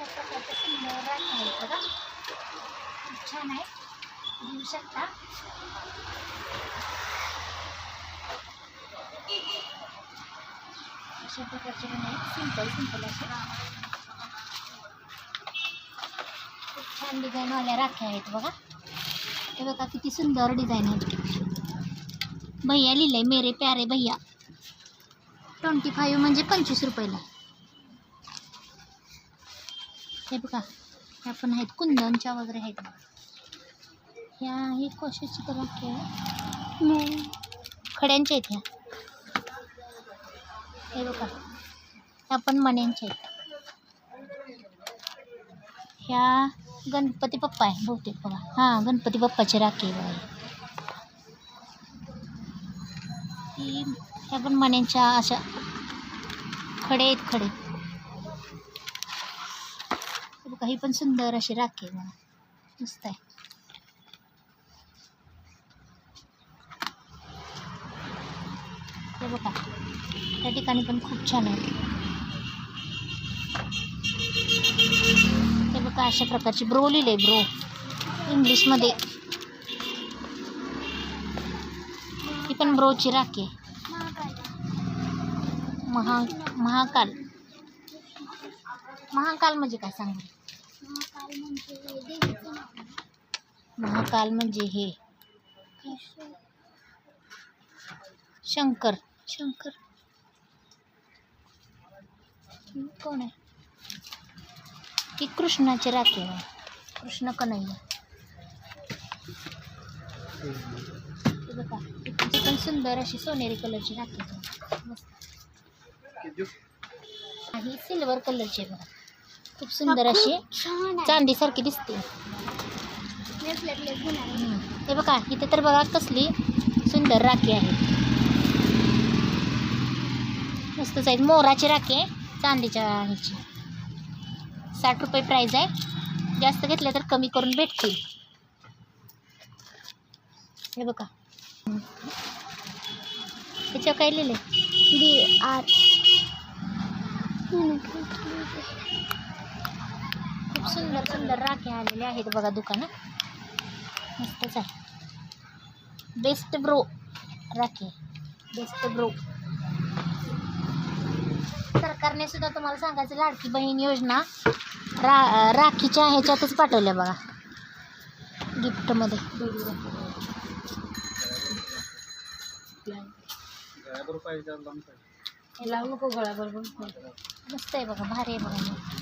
अशा प्रकारचे सुंदर राखी आहेत बघा. खूप छान आहे. घेऊ शकता. अशा प्रकारचे पण आहेत सिंपल सिंपल असे. खूप छान डिझाईनवाल्या राख्या आहेत बघा. हे बघा किती सुंदर डिझाईन आहे. भैया लिहिलंय मेरे प्यारे भैया. ट्वेंटी फाईव्ह म्हणजे पंचवीस रुपयाला. हे बघा ह्या पण आहेत कुंदनच्या वगैरे आहेत. ह्या हे कशाची तर आहे. खड्यांच्या आहेत ह्या. हे बघा ह्या पण मण्यांच्या आहेत. ह्या गणपती बाप्पा आहे बहुतेक बघा. हां गणपती बाप्पाची राखी बघा. ही ह्या पण मण्यांच्या अशा खडे आहेत खडे. हे बघा ही पण सुंदर अशी राखी आहे बघा मस्त आहे. हे बघा त्या ठिकाणी पण खूप छान आहे. हे बघा अशा प्रकारची ब्रो लिहिले ब्रो. इंग्लिशमध्ये. ही पण ब्रोची राखी आहे. महा महाकाल. महाकाल म्हणजे काय सांगू? महाकाल म्हणजे हे. शंकर. शंकर. कोण आहे? ही कृष्णाची राखी कृष्ण कन्हैया. हे बघा पण सुंदर अशी सोनेरी कलरची राखी ही सिल्वर कलरची बघा. खूप सुंदर अशी चांदीसारखी दिसते. हे बघा इथे तर बघा कसली सुंदर राखी आहे. मस्तच आहे मोराची राखी आहे चांदीच्या ह्याची. साठ रुपये प्राईज आहे. जास्त घेतलं तर कमी करून भेटतील. हे बघा. ह्याच्यावर काय लिहिलं बी आर खूप सुंदर सुंदर राख्या आलेल्या आहेत बघा दुकानात मस्तच आहे best bro Rakhi best bro सरकारने सुद्धा तुम्हाला सांगायचं लाडकी बहीण योजना रा राखीच्या ह्याच्यातच पाठवल्या बघा. गिफ्टमध्ये मस्त आहे बघा भारी आहे बघा.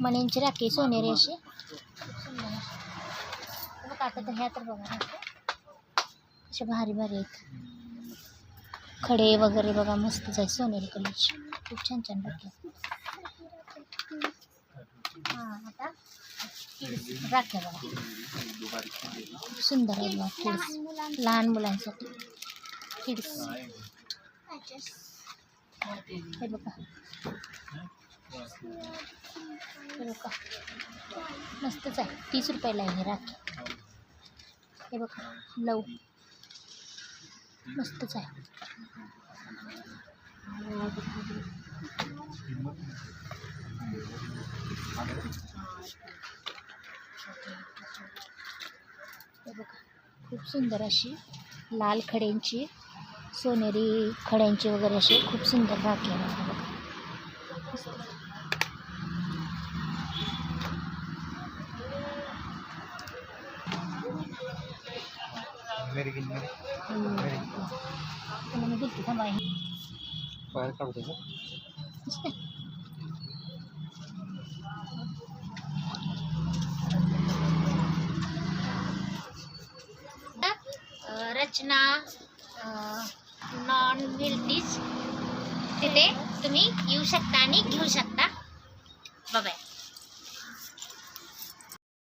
मण्यांची राखी सोनेरी अशी बघा आता तर ह्या तर बघा अशा भारी भारी आहेत. खडे वगैरे बघा मस्तच आहे सोनेरी कलरची. खूप छान छान राखी हां आता राख्या बघा. सुंदर आहे बघा किड्स. लहान मुलांसाठी. किड्स. हे बघा. हे बघा. मस्तच आहे. तीस रुपयाला आहे राखी. हे बघा. लव. मस्तच आहे. हे बघा. खूप सुंदर अशी लाल खड्यांची सोनेरी खड्यांची वगैरे अशी खूप सुंदर राखी आहे. बघा. बघा मस्त. हम्म. तुला मी दिलती थांबा रचना नॉन मिल्टीज तिथे तुम्ही येऊ शकता आणि घेऊ शकता बाय